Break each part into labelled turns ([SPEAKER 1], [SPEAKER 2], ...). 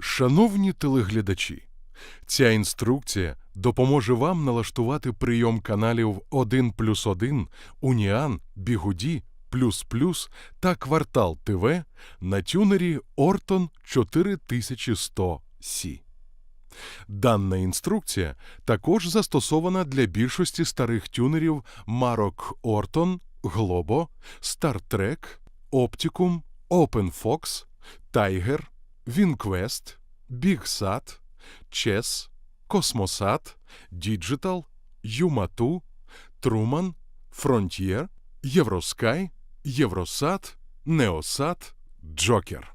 [SPEAKER 1] Шановні телеглядачі, ця інструкція допоможе вам налаштувати прийом каналів 1 плюс 1, Уніан, Бігуді, Плюс Плюс та Квартал ТВ на тюнері Orton 4100 c Дана інструкція також застосована для більшості старих тюнерів марок Orton, Globo, Star Trek, Opticum, OpenFox, Tiger, Winquest, BigSat, Chess, Cosmosat, Digital, Юмату, Truman, Frontier, Євроскай, Євросат, Неосат, Джокер.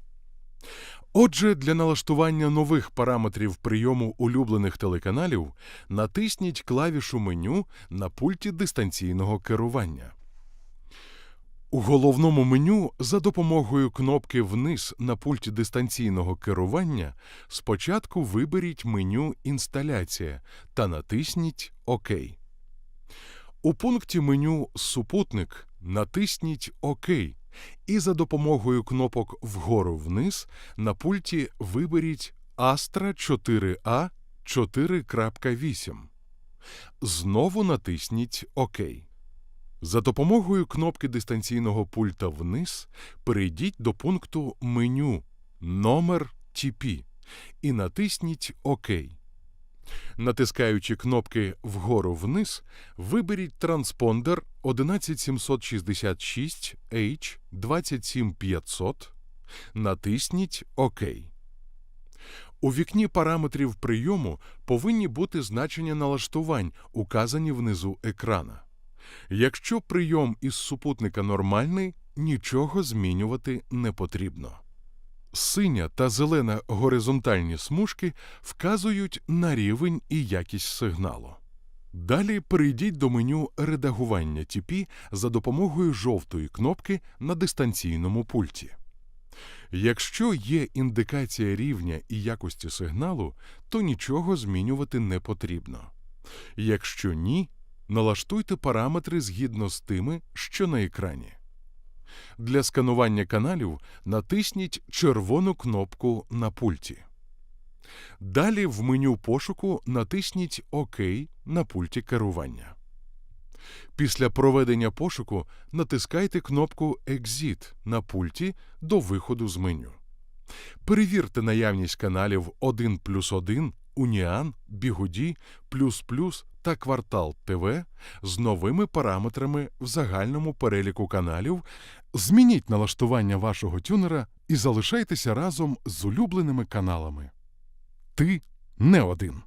[SPEAKER 1] Отже, для налаштування нових параметрів прийому улюблених телеканалів натисніть клавішу меню на пульті дистанційного керування. У головному меню за допомогою кнопки Вниз на пульті дистанційного керування спочатку виберіть меню Інсталяція та натисніть ОК. У пункті меню Супутник натисніть ОК і за допомогою кнопок вгору вниз на пульті виберіть Astra 4A 4.8. Знову натисніть ОК. За допомогою кнопки дистанційного пульта вниз перейдіть до пункту меню Номер TP і натисніть ОК. Натискаючи кнопки вгору вниз, виберіть транспондер 11766 H 27500, натисніть ОК. У вікні параметрів прийому повинні бути значення налаштувань, указані внизу екрана. Якщо прийом із супутника нормальний, нічого змінювати не потрібно. Синя та зелена горизонтальні смужки вказують на рівень і якість сигналу. Далі перейдіть до меню редагування TP за допомогою жовтої кнопки на дистанційному пульті. Якщо є індикація рівня і якості сигналу, то нічого змінювати не потрібно. Якщо ні, налаштуйте параметри згідно з тими, що на екрані. Для сканування каналів натисніть червону кнопку на пульті. Далі в меню пошуку натисніть ОК на пульті керування. Після проведення пошуку натискайте кнопку Exit на пульті до виходу з меню. Перевірте наявність каналів 1 плюс 1, Уніан, Бігуді, Плюс Плюс та Квартал ТВ з новими параметрами в загальному переліку каналів. Змініть налаштування вашого тюнера і залишайтеся разом з улюбленими каналами. Ти не один.